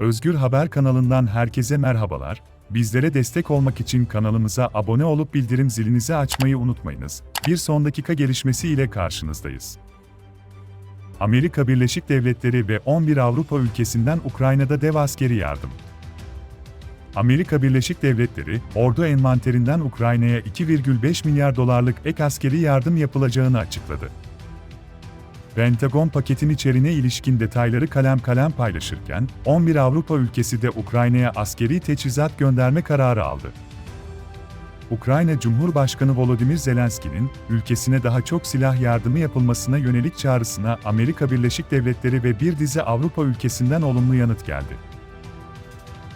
Özgür Haber kanalından herkese merhabalar. Bizlere destek olmak için kanalımıza abone olup bildirim zilinizi açmayı unutmayınız. Bir son dakika gelişmesi ile karşınızdayız. Amerika Birleşik Devletleri ve 11 Avrupa ülkesinden Ukrayna'da dev askeri yardım. Amerika Birleşik Devletleri, ordu envanterinden Ukrayna'ya 2,5 milyar dolarlık ek askeri yardım yapılacağını açıkladı. Pentagon paketin içeriğine ilişkin detayları kalem kalem paylaşırken, 11 Avrupa ülkesi de Ukrayna'ya askeri teçhizat gönderme kararı aldı. Ukrayna Cumhurbaşkanı Volodymyr Zelenski'nin ülkesine daha çok silah yardımı yapılmasına yönelik çağrısına Amerika Birleşik Devletleri ve bir dizi Avrupa ülkesinden olumlu yanıt geldi.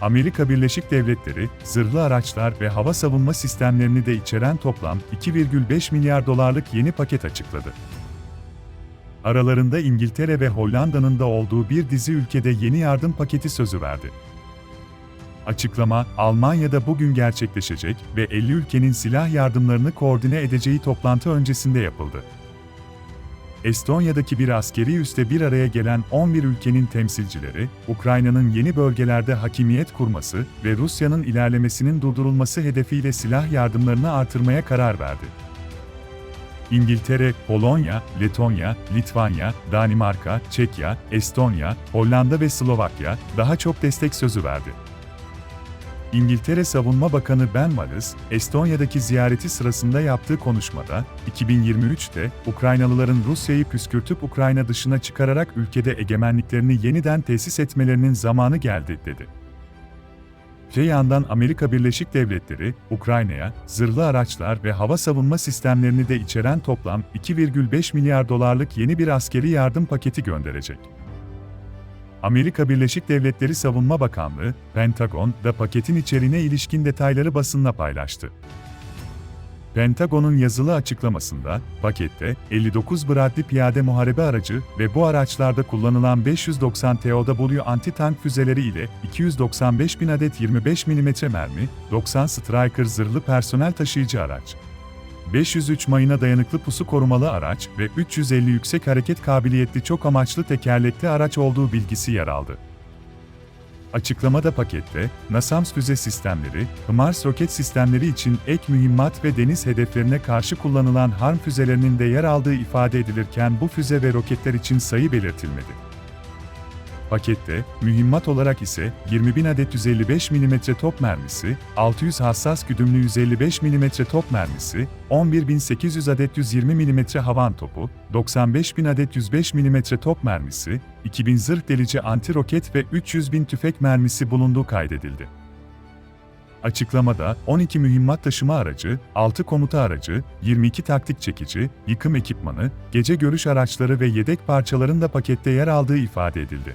Amerika Birleşik Devletleri, zırhlı araçlar ve hava savunma sistemlerini de içeren toplam 2,5 milyar dolarlık yeni paket açıkladı. Aralarında İngiltere ve Hollanda'nın da olduğu bir dizi ülkede yeni yardım paketi sözü verdi. Açıklama, Almanya'da bugün gerçekleşecek ve 50 ülkenin silah yardımlarını koordine edeceği toplantı öncesinde yapıldı. Estonya'daki bir askeri üste bir araya gelen 11 ülkenin temsilcileri, Ukrayna'nın yeni bölgelerde hakimiyet kurması ve Rusya'nın ilerlemesinin durdurulması hedefiyle silah yardımlarını artırmaya karar verdi. İngiltere, Polonya, Letonya, Litvanya, Danimarka, Çekya, Estonya, Hollanda ve Slovakya daha çok destek sözü verdi. İngiltere Savunma Bakanı Ben Wallace, Estonya'daki ziyareti sırasında yaptığı konuşmada, 2023'te Ukraynalıların Rusya'yı püskürtüp Ukrayna dışına çıkararak ülkede egemenliklerini yeniden tesis etmelerinin zamanı geldi, dedi. Öte yandan Amerika Birleşik Devletleri, Ukrayna'ya zırhlı araçlar ve hava savunma sistemlerini de içeren toplam 2,5 milyar dolarlık yeni bir askeri yardım paketi gönderecek. Amerika Birleşik Devletleri Savunma Bakanlığı, Pentagon da paketin içeriğine ilişkin detayları basınla paylaştı. Pentagon'un yazılı açıklamasında, pakette 59 Bradley piyade muharebe aracı ve bu araçlarda kullanılan 590 TOW anti-tank füzeleri ile 295 bin adet 25 mm mermi, 90 Striker zırhlı personel taşıyıcı araç, 503 mayına dayanıklı pusu korumalı araç ve 350 yüksek hareket kabiliyetli çok amaçlı tekerlekli araç olduğu bilgisi yer aldı. Açıklamada pakette, NASAMS füze sistemleri, HIMARS roket sistemleri için ek mühimmat ve deniz hedeflerine karşı kullanılan HARM füzelerinin de yer aldığı ifade edilirken bu füze ve roketler için sayı belirtilmedi. Pakette, mühimmat olarak ise 20.000 adet 155 mm top mermisi, 600 hassas güdümlü 155 mm top mermisi, 11.800 adet 120 mm havan topu, 95.000 adet 105 mm top mermisi, 2000 zırh delici anti-roket ve 300.000 tüfek mermisi bulunduğu kaydedildi. Açıklamada 12 mühimmat taşıma aracı, 6 komuta aracı, 22 taktik çekici, yıkım ekipmanı, gece görüş araçları ve yedek parçaların da pakette yer aldığı ifade edildi.